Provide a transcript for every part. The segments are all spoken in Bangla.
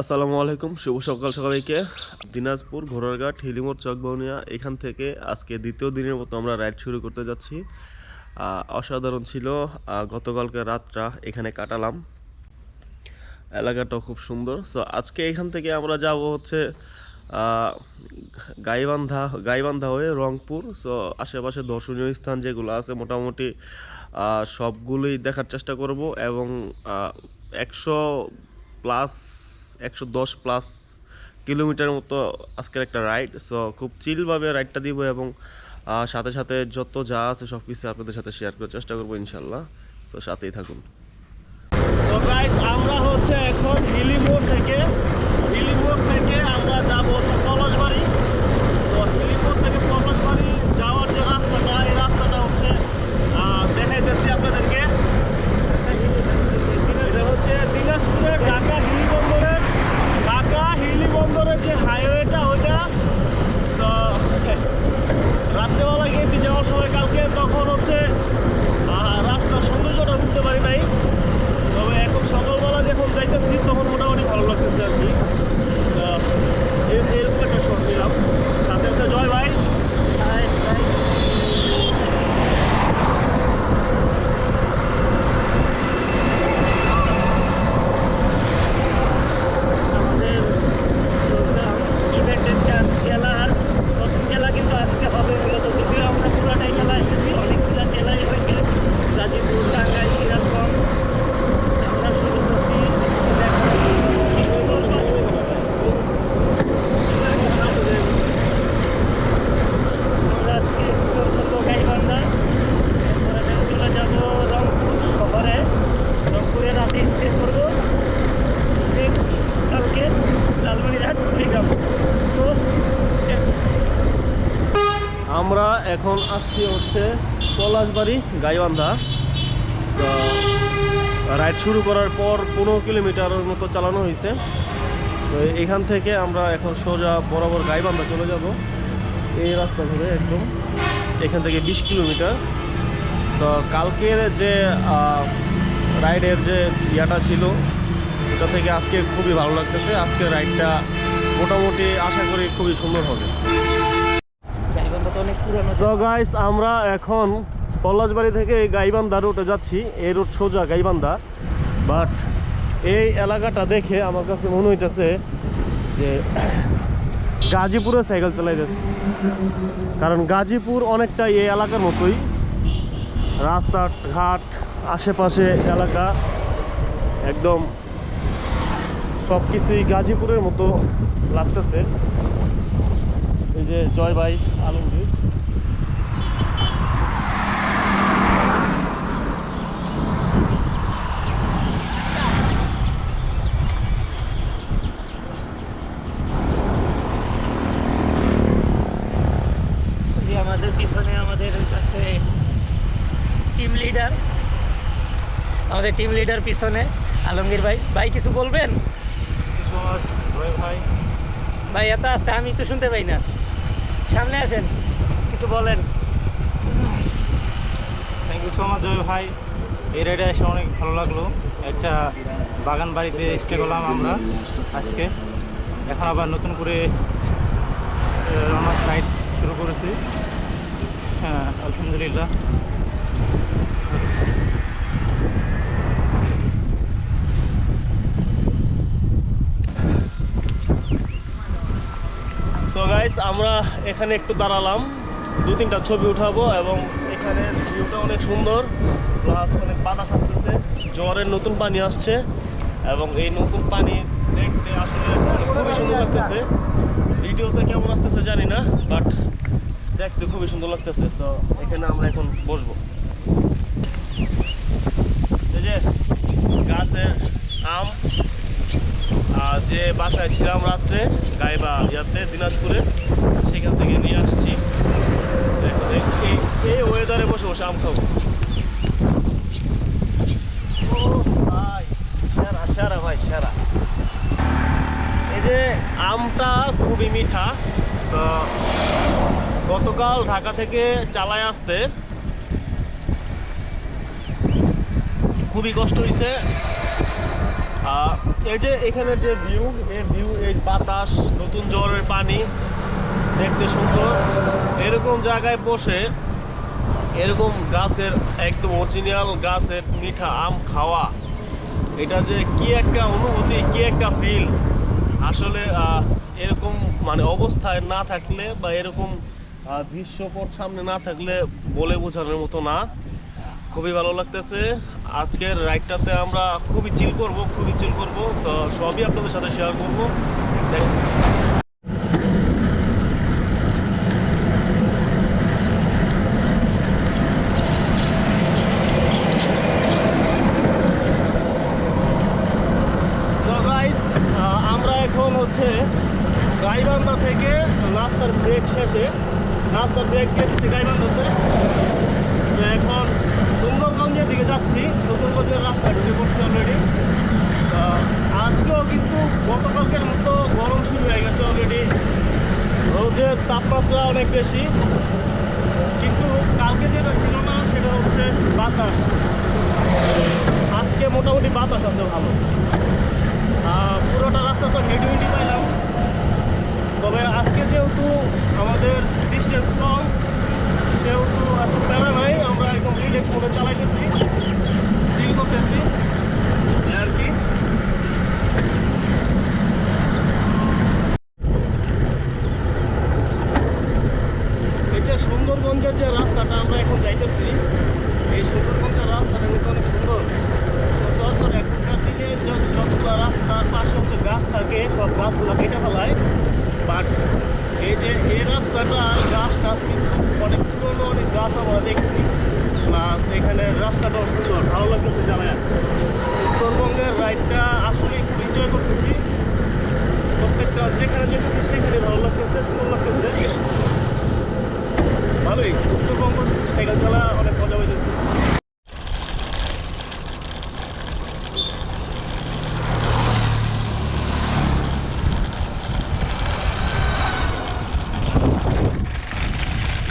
আসসালামু আলাইকুম, শুভ সকাল সকালকে। দিনাজপুর ঘোড়ারঘাট হিলিমোড় চকবাউনিয়া এখান থেকে আজকে দ্বিতীয় দিনের মতো আমরা রাইড শুরু করতে যাচ্ছি। অসাধারণ ছিল। গতকালকে রাতটা এখানে কাটালাম। এলাকাটাও খুব সুন্দর। সো আজকে এখান থেকে আমরা যাব হচ্ছে গাইবান্ধা গাইবান্ধা হয়ে রংপুর। সো আশেপাশে দর্শনীয় স্থান যেগুলো আছে, মোটামুটি সবগুলোই দেখার চেষ্টা করব এবং একশো প্লাস একশো দশ প্লাস কিলোমিটার মতো আজকের একটা রাইড। সো খুব চিলভাবে রাইডটা দিব এবং সাথে সাথে যত যা আছে সব কিছু আপনাদের সাথে শেয়ার করার চেষ্টা করব ইনশাল্লাহ। সো সাথেই থাকুন। আমরা হচ্ছে এখন হিলিমোড় থেকে হিলিমোড় থেকে আমরা যাব হচ্ছে পলাশবাড়ি তো হিলিমোড় থেকে পলাশবাড়ি যাওয়ার যে রাস্তাটা এই রাস্তাটা হচ্ছে আহ, দেখাইতেছি আপনাদেরকে এটা হচ্ছে দিনাজপুরের ঢাকা হিলি বন্দরের ঢাকা হিলি বন্দরের যে হাইওয়েটা ওইটা তো রাত্রেবেলা গেছি যাওয়ার সময় কালকে তখন হচ্ছে আহ, রাস্তার সৌন্দর্যটা বুঝতে পারি নাই তবে এখন সকালবেলা যখন যাইতেছি তখন মোটামুটি ভালো লাগতেছে আর কি তো এর- এরকম একটা শট নিলাম সাথে আছে জয় ভাই আমাদের প্রোগ্রাম ইভেন্টের চার জেলার প্রথম জেলা কিন্তু আজকে হবে মূলত যদিও আমরা পুরাটাই জেলা এসেছি অনেকগুলো জেলাই হয়েছে গাজীপুর টাঙ্গাইল সিরাজগঞ্জ আমরা শুরু করছি আমরা আজকে এক্সপ্লোর করব গাইবান্ধা এরপরে then চলে যাব রংপুর শহরে রংপুরে রাতে স্টে করব নেক্সট কালকে লালমনিরহাট কুড়িগ্রাম সো আমরা এখন আসছি হচ্ছে পলাশবাড়ি গাইবান্ধা। রাইড শুরু করার পর পনেরো কিলোমিটারের মতো চালানো হয়েছে। তো এখান থেকে আমরা এখন সোজা বরাবর গাইবান্ধা চলে যাব। এই রাস্তা ধরে একদম এখান থেকে বিশ কিলোমিটার। তো কালকের যে রাইডের যে ইয়াটা ছিল ওটা থেকে আজকে খুবই ভালো লাগতেছে। আজকের রাইডটা মোটামুটি আশা করি খুবই সুন্দর হবে। তো গাইস আমরা এখন পলাশবাড়ি থেকে এই গাইবান্ধা রোডে যাচ্ছি। এই রোড সোজা গাইবান্ধা। বাট এই এলাকাটা দেখে আমার কাছে মনে হইতেছে যে গাজীপুরে সাইকেল চালাইতেছে। কারণ গাজীপুর অনেকটা এই এলাকার মতোই। রাস্তাঘাট আশেপাশে এলাকা, একদম সব কিছুই গাজীপুরের মতো লাগতেছে। এই যে জয় ভাই আলমগীর যে আমাদের পিছনে আমাদের কাছে টিম লিডার আমাদের টিম লিডার পিছনে। আলমগীর ভাই ভাই কিছু বলবেন? ভাই, এত আসতে, আমি তো শুনতে পাই না। সামনে আসেন, কিছু বলেন। Thank you so much Joy ভাই। এই রাইডে এসে অনেক ভালো লাগল। একটা বাগান বাড়িতে স্টে করলাম আমরা আজকে। এখন আবার নতুন করে আমার রাইড শুরু করেছি। হ্যাঁ আলহামদুলিল্লাহ সো গাইস আমরা এখানে একটু দাঁড়ালাম। দু তিনটা ছবি উঠাবো এবং এখানে ভিউটা অনেক সুন্দর প্লাস অনেক বাতাস আসতেছে। জোয়ারের নতুন পানি আসছে এবং এই নতুন পানি দেখতে আসলে খুবই সুন্দর লাগতেছে। ভিডিওতে কেমন আসতেছে জানি না বাট দেখতে খুবই সুন্দর লাগতেছে। তো এখানে আমরা এখন বসবো। এই যে গাছের আম যে বাসায় ছিলাম রাত্রে গাইবা ইয়াতে দিনাজপুরে সেখান থেকে নিয়ে আসছি। এই- ওয়েদারে বসে বসে আম খাব। সেরা সেরা ভাই সেরা। এই যে আমটা খুবই মিঠা গতকাল ঢাকা থেকে চালায় আসতে খুবই কষ্ট হয়েছে আহ, এই যে এখানে যে ভিউ এই ভিউ এই বাতাস, নতুন জ্বরের পানি, দেখতে সুন্দর। এরকম জায়গায় বসে এরকম গাছের, একদম অরিজিনাল গাছের মিঠা আম খাওয়া, এটা যে কি একটা অনুভূতি, কি একটা ফিল আসলে এরকম মানে অবস্থায় না থাকলে বা এরকম দৃশ্যপট সামনে না থাকলে বলে বোঝানোর মতো না। খুবই ভালো লাগতেছে। আজকের রাইডটাতে আমরা খুবই চিল করব, খুবই চিল করব। সবই আপনাদের সাথে শেয়ার করব। আমরা এখন হচ্ছে থেকে রাস্তার ব্রেক শেষে। রাস্তার ব্রেক দিচ্ছি গাইবান্ধাতে। এখন সুন্দরগঞ্জের দিকে যাচ্ছি সুন্দরগঞ্জের রাস্তা ঢুকে পড়ছি অলরেডি আজকেও কিন্তু গতকালকের মতো গরম শুরু হয়ে গেছে অলরেডি রোদের তাপমাত্রা অনেক বেশি। কিন্তু কালকে যেটা ছিল না, সেটা হচ্ছে বাতাস। আজকে মোটামুটি বাতাস আছে ভালো। পুরোটা রাস্তা তো হেডউইন্ডি পাইলাম। তবে আজকে যেহেতু আমাদের ডিস্টেন্স কম, সেহেতু এত প্যারা নাই আমরা মোডে চালাইতেছি চিল করতেছি এই আর কি এই যে সুন্দরগঞ্জের যে রাস্তাটা আমরা এখন যাইতেছি এই সুন্দরগঞ্জের রাস্তাটা কিন্তু অনেক সুন্দর সচরাচর এখনকার দিনে যত- যতগুলো রাস্তার পাশে হচ্ছে গাছ থাকে সব গাছগুলো কেটে ফেলায় বাট এই যে এই রাস্তাটা আর গাছ টাছ কিন্তু অনেক পুরনো অনেক গাছ আমরা দেখছি প্লাস এখানে রাস্তাটাও সুন্দর ভালো লাগতেছে চালায় উত্তরবঙ্গের রাইডটা আসলে খুব এনজয় করতেছি। প্রত্যেকটা যেখানে যেতেছি, সেখানে ভালো লাগতেছে, সুন্দর লাগতেছে। ভালোই। উত্তরবঙ্গ সাইকেল চালা অনেক মজা হইতেছে।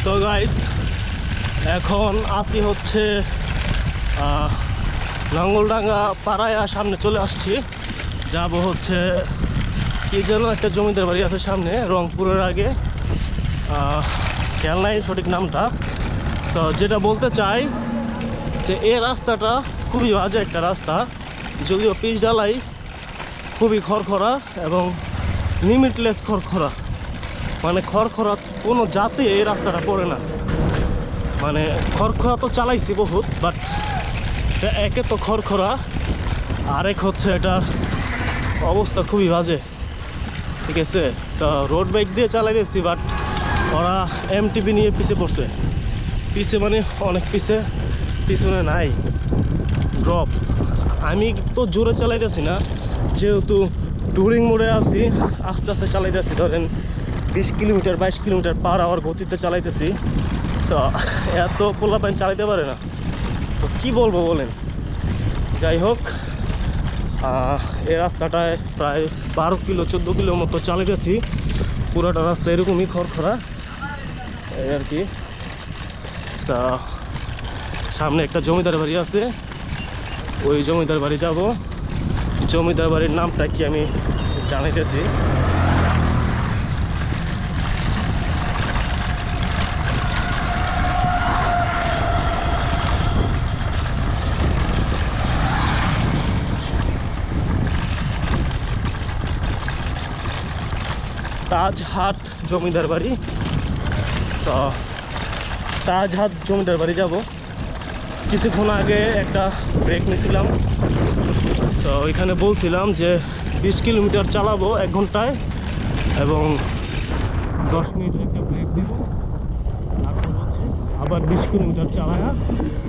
তো গাইস এখন আসি হচ্ছে লাঙ্গলডাঙ্গা পাড়ায় সামনে চলে আসছি। যাব হচ্ছে কি যেন একটা জমিদার বাড়ি আছে সামনে, রংপুরের আগে। খেয়াল নাই সঠিক নামটা। তো যেটা বলতে চাই যে এই রাস্তাটা খুবই বাজে একটা রাস্তা। যদিও পিচ ডালাই খুবই খড়খড়া এবং লিমিটলেস খড়খড়া মানে খড়খড়া কোনো জাতি এই রাস্তাটা পড়ে না। মানে খড়খড়া তো চালাইছি বহুত বাট একে তো খড়খড়া আরেক হচ্ছে এটার অবস্থা খুবই বাজে। ঠিক আছে? রোড বাইক দিয়ে চালাই দিচ্ছি বাট ওরা এমটিপি নিয়ে পিছে পড়ছে। পিছে মানে অনেক পিছে, পিছনে নাই। ড্রপ আমি তো জোরে চালাইতেছি না, যেহেতু টুরিং মোড়ে আছি, আস্তে আস্তে চালাইতেছি ধরেন বিশ কিলোমিটার, বাইশ কিলোমিটার পার আওয়ার গতিতে চালাইতেছি এত পোলা পাইন চালাইতে পারে না। তো কি বলব বলেন? যাই হোক এই রাস্তাটায় প্রায় বারো কিলো, চোদ্দ কিলো মতো চালে গেছি। পুরোটা রাস্তা এরকমই খড়খড়া এই আর কি। সামনে একটা জমিদার বাড়ি আছে। ওই জমিদার বাড়ি যাব। জমিদার বাড়ির নামটা কি আমি জানাইতেছি। তাজহাট জমিদার বাড়ি। তাজহাট জমিদার বাড়ি যাব। কিছুক্ষণ আগে একটা ব্রেক নিয়েছিলাম সো ওইখানে বলছিলাম যে বিশ কিলোমিটার চালাবো এক ঘন্টায় এবং দশ মিনিটের একটা ব্রেক দিব। তারপর হচ্ছে আবার বিশ কিলোমিটার চালায়া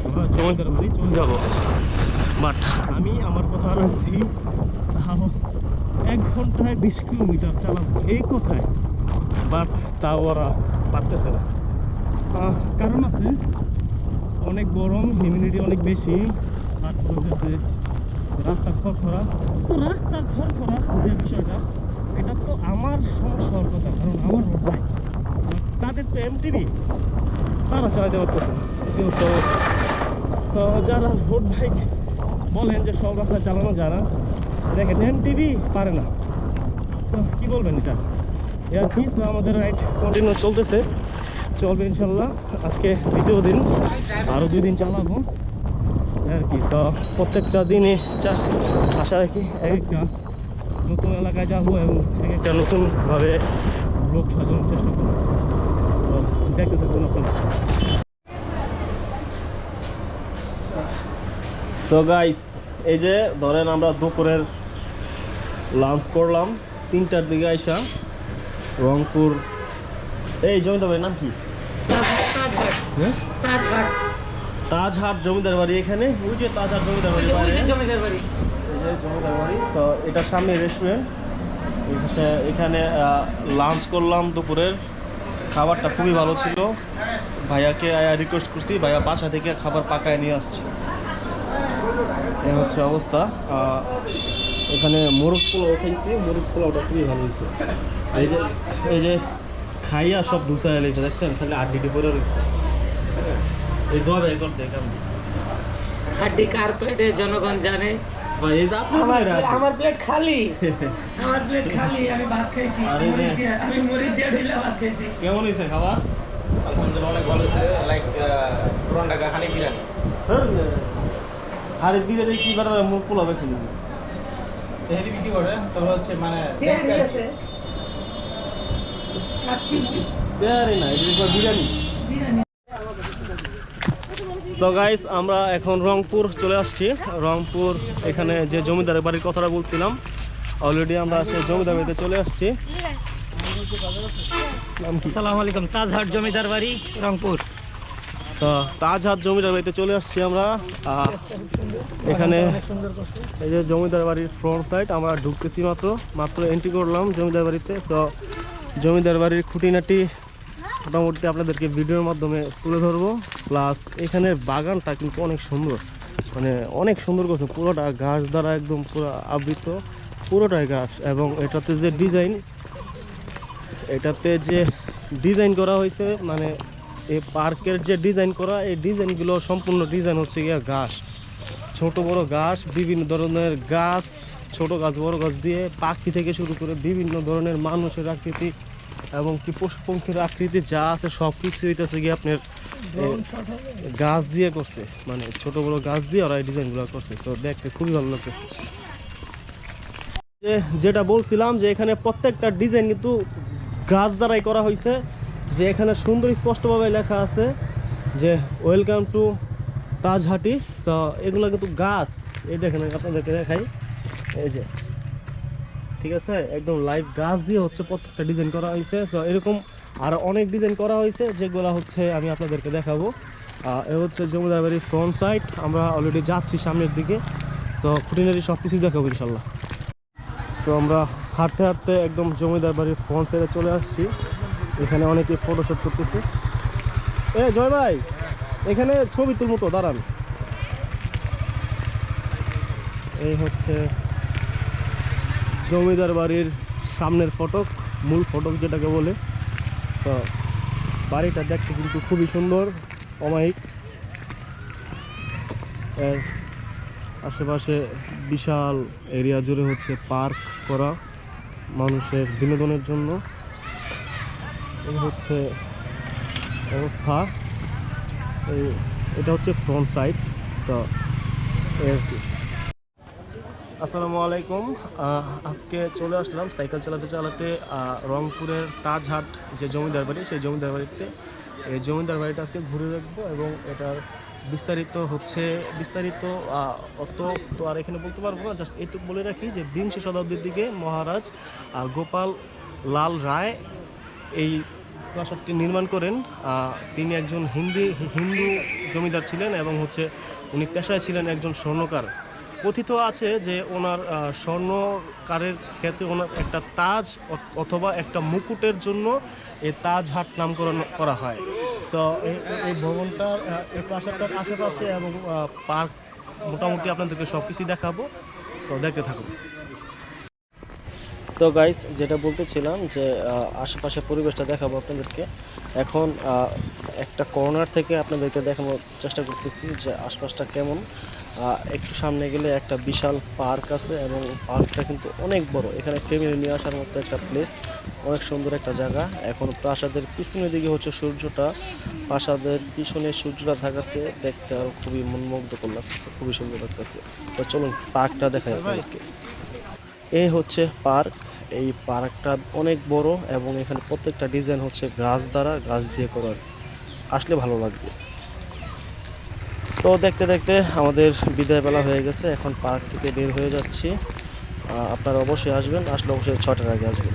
আমরা জমিদার বাড়ি চলে যাব। বাট আমি, আমার কথা রাখছি এক ঘন্টায় বিশ কিলোমিটার চালাবো। এই কোথায় বাট তাও ওরা পারতেছে না। কারণ আছে, অনেক গরম হিউমিডিটি অনেক বেশি তারপর হচ্ছে রাস্তা খড়খড়া তো রাস্তা খড়খড়া যে বিষয়টা, এটা তো আমার সমস্যা হওয়ার কথা, কারণ আমার রোড বাইক তাদের তো এমটিভি তারা চালাতে পারতেছে কিন্তু যারা রোড বাইক বলেন যে সব রাস্তায় চালানো না দেখেন এন টিভি পারে না। তো কি বলবেন এটা? এর তো আমাদের রাইড কন্টিনিউ চলতেছে। চলবে ইনশাল্লাহ। আজকে দ্বিতীয় দিন আরও দুই দিন চালাবো। আর কি তো প্রত্যেকটা দিনে চা, আশা রাখি এক একটা নতুন এলাকায় যাব এবং এক একটা নতুনভাবে লোক সাজানোর চেষ্টা করব। তো দেখতে থাকুন আপনারা। সো গাইস এই যে ধরেন আমরা দুপুরের লাঞ্চ করলাম তিনটার দিকে আইসা রংপুর এই জমিদার নাম কি? হ্যাঁ? তাজহাট জমিদার বাড়ি এখানে। ওই যে তাজহাট জমিদার বাড়ি জমিদার বাড়ি। জমিদার বাড়ি। তো এটার সামনে রেস্টুরেন্ট এখানে লাঞ্চ করলাম দুপুরের। খাবারটা খুবই ভালো ছিল। ভাইয়াকে রিকোয়েস্ট করছি। ভাইয়া বাসা থেকে খাবার পাকায় নিয়ে আসছে। এ হচ্ছে অবস্থা। এখানে মোরগ পোলাও খাইছি মোরগ পোলাওটা খুবই ভালো হয়েছে। এই যে এই যে খাইয়া সব ধুসা এলেছে দেখছেন? খালি আড্ডিটি পরে রয়েছে। এই জব এই করছে এখানে হাড্ডি কার্পেটে জনগণ জানে। ভাই এই যে আপনার আমার প্লেট খালি। আমার প্লেট খালি আমি ভাত খাইছি। আমি মরিচ দিয়ে ঢেলে ভাত খাইছি। কেমন হয়েছে খাবার? আলহামদুলিল্লাহ অনেক ভালো হয়েছে। লাইক পুরান ঢাকা হানি বিরিয়ানি। আরে বিরিয়ানি কি বার মুখ পোলা বেছে নিবি বিক্রি করে? তবে হচ্ছে মানে বিরিয়ানি আছে খাচ্ছি বিরিয়ানি না এটা একবার বিরিয়ানি। বিরিয়ানি। সো গাইস আমরা এখন রংপুর চলে আসছি। রংপুর এখানে যে জমিদারের বাড়ির কথাটা বলছিলাম অলরেডি আমরা সেই জমিদার বাড়িতে চলে আসছি। আসসালামু আলাইকুম তাজহাট জমিদার বাড়ি রংপুর। তো তাজহাট জমিদার বাড়িতে চলে আসছি আমরা। এখানে এই যে জমিদার বাড়ির ফ্রন্ট সাইড আমরা ঢুকতেছি মাত্র মাত্র এন্ট্রি করলাম জমিদার বাড়িতে। তো জমিদার বাড়ির খুঁটিনাটি মোটামুটি আপনাদেরকে ভিডিওর মাধ্যমে তুলে ধরবো। প্লাস এখানের বাগানটা কিন্তু অনেক সুন্দর। মানে অনেক সুন্দর করছে, পুরোটা ঘাস দ্বারা একদম পুরো আবৃত, পুরোটাই ঘাস এবং এটাতে যে ডিজাইন এটাতে যে ডিজাইন করা হয়েছে মানে এই পার্কের যে ডিজাইন করা, এই ডিজাইনগুলো সম্পূর্ণ ডিজাইন হচ্ছে গিয়া ঘাস। ছোট বড় ঘাস, বিভিন্ন ধরনের গাছ, ছোট গাছ, বড় গাছ দিয়ে পাখি থেকে শুরু করে বিভিন্ন ধরনের মানুষের আকৃতি এবং কি পশু পক্ষীর আকৃতি যা আছে সব কিছু হইতেছে গিয়ে আপনার গাছ দিয়ে করছে। মানে ছোট বড় গাছ দিয়ে ওরা এই ডিজাইনগুলো করছে। তো দেখতে খুবই ভালো লাগতেছে। যেটা বলছিলাম যে এখানে প্রত্যেকটা ডিজাইন কিন্তু গাছ দ্বারাই করা হয়েছে যে এখানে সুন্দর স্পষ্টভাবে লেখা আছে যে ওয়েলকাম টু তাজহাটি। সো এগুলো কিন্তু গাছ। এই দেখেন আপনাদেরকে দেখাই। এই যে, ঠিক আছে? একদম লাইভ গাছ দিয়ে হচ্ছে প্রত্যেকটা ডিজাইন করা হয়েছে। সো এরকম আর অনেক ডিজাইন করা হয়েছে, যেগুলো হচ্ছে আমি আপনাদেরকে দেখাবো। এ হচ্ছে জমিদার বাড়ির ফ্রন্ট সাইড আমরা অলরেডি যাচ্ছি সামনের দিকে। সো খুঁটিনারি সব কিছুই দেখাবো ইনশাল্লাহ সো আমরা হাঁটতে হাঁটতে একদম জমিদার বাড়ির ফ্রন্ট সাইডে চলে আসছি। এখানে অনেকে ফটোশ্যুট করতেছে। এ, জয় ভাই, এখানে ছবি তুলমো তো, দাঁড়ান। এই হচ্ছে জমিদার বাড়ির সামনের ফটক, মূল ফটক যেটাকে বলে। তো বাড়িটা দেখতে কিন্তু খুবই সুন্দর, অমায়িক। এর আশেপাশে বিশাল এরিয়া জুড়ে হচ্ছে পার্ক করা মানুষের বিনোদনের জন্য। এই হচ্ছে অবস্থা। এই, এটা হচ্ছে ফ্রন্ট সাইড এই আর কি। আসসালামু আলাইকুম। আজকে চলে আসলাম সাইকেল চালাতে চালাতে রংপুরের তাজহাট যে জমিদার বাড়ি, সেই জমিদার বাড়িতে। এই জমিদার বাড়িটা আজকে ঘুরে দেখব এবং এটার বিস্তারিত হচ্ছে, বিস্তারিত অত তো আর এখানে বলতে পারব না। জাস্ট এইটুকু বলে রাখি যে বিংশ শতাব্দীর দিকে মহারাজ গোপাল লাল রায় এই প্রাসাদটি নির্মাণ করেন তিনি একজন হিন্দি, হিন্দু জমিদার ছিলেন এবং হচ্ছে উনি পেশায় ছিলেন একজন স্বর্ণকার। কথিত আছে যে ওনার স্বর্ণকারের ক্ষেত্রে ওনার একটা তাজ অথবা একটা মুকুটের জন্য এই তাজ হাট নামকরণ করা হয়। সো এই ভবনটার এই প্রাসাদটার আশেপাশে এবং পার্ক, মোটামুটি আপনাদেরকে সব কিছুই দেখাবো। সো দেখতে থাকুন। সো গাইস যেটা বলতেছিলাম যে আশেপাশের পরিবেশটা দেখাবো আপনাদেরকে। এখন একটা কর্নার থেকে আপনাদেরকে দেখানোর চেষ্টা করতেছি যে আশপাশটা কেমন। একটু সামনে গেলে একটা বিশাল পার্ক আছে এবং পার্কটা কিন্তু অনেক বড়। এখানে ফ্যামিলি নিয়ে আসার মতো একটা প্লেস অনেক সুন্দর একটা জায়গা। এখন প্রাসাদের পিছনের দিকে হচ্ছে সূর্যটা। প্রাসাদের পিছনে সূর্যটা থাকাতে দেখতে আরও খুবই মনমুগ্ধকর লাগতেছে, খুবই সুন্দর লাগতেছে। তো চলুন পার্কটা দেখাই আপনাদেরকে। এই হচ্ছে পার্ক। এই পার্কটা অনেক বড় এবং এখানে প্রত্যেকটা ডিজাইন হচ্ছে গাছ দ্বারা, গাছ দিয়ে করার আসলে ভালো লাগবে। তো দেখতে দেখতে আমাদের বিদায় বেলা হয়ে গেছে। এখন পার্ক থেকে বের হয়ে যাচ্ছি। আপনারা অবশ্যই আসবেন। আসলে অবশ্যই ছটার আগে আসবেন।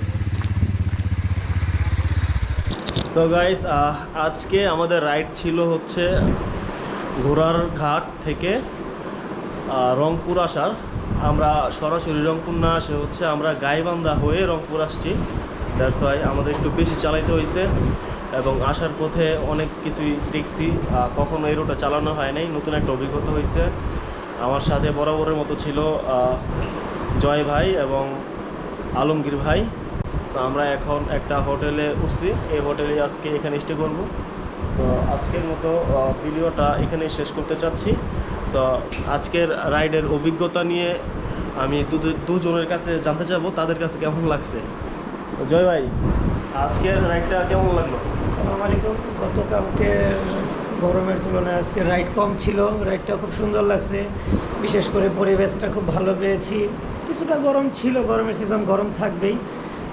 সো গাইস আজকে আমাদের রাইড ছিল হচ্ছে ঘোড়ার ঘাট থেকে রংপুর আসার। আমরা সরাসরি রংপুর না আসে, হচ্ছে আমরা গাইবান্ধা হয়ে রংপুর আসছি। দ্যাটস ওয়াই আমাদের একটু বেশি চালাইতে হয়েছে এবং আসার পথে অনেক কিছুই দেখছি। কখনো এই রোডে চালানো হয় নাই, নতুন একটা অভিজ্ঞতা হয়েছে আমার সাথে বরাবরের মতো ছিল জয় ভাই এবং আলমগীর ভাই। সো আমরা এখন একটা হোটেলে উঠছি। এই হোটেলে আজকে এখানে স্টে করব। সো আজকের মতো ভিডিওটা এখানে শেষ করতে চাচ্ছি। সো আজকের রাইডের অভিজ্ঞতা নিয়ে আমি দুজনের কাছে জানতে চাবো তাদের কাছে কেমন লাগছে? জয় ভাই আজকের রাইডটা কেমন লাগল? আসসালামু আলাইকুম। গতকালকে গরমের তুলনায় আজকে রাইড কম ছিল। রাইডটা খুব সুন্দর লাগছে। বিশেষ করে পরিবেশটা খুব ভালো পেয়েছি। কিছুটা গরম ছিল গরমের সিজন গরম থাকবেই।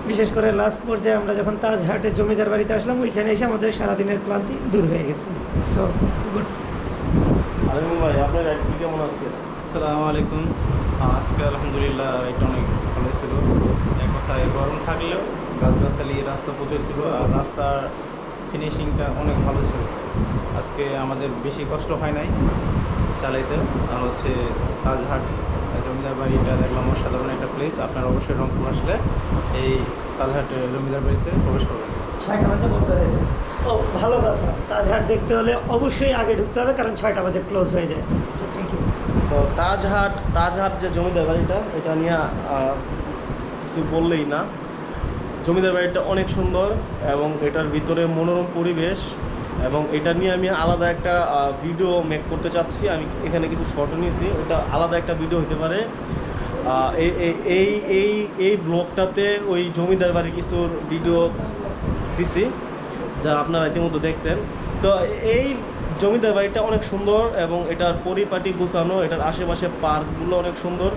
বিশেষ করে লাস্ট পর্যায়ে আমরা যখন তাজহাটে জমিদার বাড়িতে আসলাম ওইখানে এসে আমাদের সারাদিনের ক্লান্তি দূর হয়ে গেছে। সো গুড আলমিন ভাই আপনার রাইডটি কেমন আছে আসসালামু আলাইকুম। আজকে আলহামদুলিল্লাহ এটা অনেক ভালো ছিল। এক কথায় গরম থাকলেও গাছগাছালি রাস্তা প্রচুর ছিল আর রাস্তার ফিনিশিংটা অনেক ভালো ছিল। আজকে আমাদের বেশি কষ্ট হয় নাই চালাইতে। আর হচ্ছে তাজহাট, জমিদার বাড়িটা দেখলাম অসাধারণ একটা প্লেস আপনারা অবশ্যই রংপুর আসলে এই তাজহাট, জমিদার বাড়িতে প্রবেশ করবেন। ছয়টা বাজে ও, ভালো কথা। তাজহাট দেখতে হলে অবশ্যই আগে ঢুকতে হবে, কারণ ছয়টা বাজে ক্লোজ হয়ে যায়। থ্যাংক ইউ তো তাজহাট তাজহাট যে জমিদার বাড়িটা, এটা নিয়ে কিছু বললেই না। জমিদার বাড়িটা অনেক সুন্দর এবং এটার ভিতরে মনোরম পরিবেশ এবং এটা নিয়ে আমি আলাদা একটা ভিডিও মেক করতে চাচ্ছি। আমি এখানে কিছু শর্ট নিয়েছি। ওটা আলাদা একটা ভিডিও হতে পারে। এই, এই- এই ব্লগটাতে ওই জমিদার বাড়ির কিছু ভিডিও দিছি, যা আপনারা ইতিমধ্যে দেখছেন। সো এই জমিদার বাড়িটা অনেক সুন্দর এবং এটার পরিপাটি গুছানো, এটার আশেপাশে পার্কগুলো অনেক সুন্দর।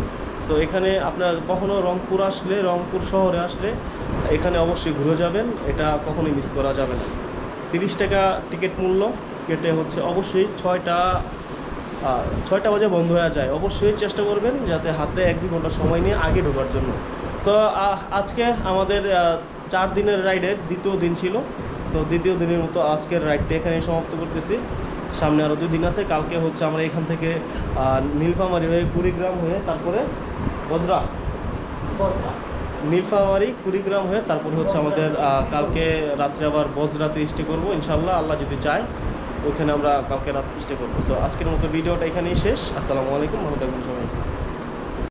সো এখানে আপনারা কখনো রংপুর আসলে, রংপুর শহরে আসলে এখানে অবশ্যই ঘুরে যাবেন, এটা কখনোই মিস করা যাবে না। তিরিশ টাকা টিকিট মূল্য, কেটে হচ্ছে অবশ্যই ছয়টা ছয়টা বাজে বন্ধ হয়ে যায়। অবশ্যই চেষ্টা করবেন যাতে হাতে এক দুই ঘণ্টা সময় নিয়ে আগে ঢোকার জন্য। সো আজকে আমাদের চার দিনের রাইডের দ্বিতীয় দিন ছিল। তো দ্বিতীয় দিনের মতো আজকের রাইডটা এখানে সমাপ্ত করতেছি। সামনে আরও দুই দিন আছে কালকে হচ্ছে আমরা এখান থেকে নীলফামারী হয়ে কুড়িগ্রাম হয়ে তারপরে বজরা। বসরা নীলফামারী কুড়িগ্রাম হয়ে তারপরে হচ্ছে আমাদের কালকে রাত্রে আবার বজরাতে স্টে করব ইনশাল্লাহ আল্লাহ যদি চায় ওইখানে আমরা কালকে রাত স্টে করব। সো আজকের মতো ভিডিওটা এখানেই শেষ। আসসালামু আলাইকুম ভালো থাকবেন সবাই।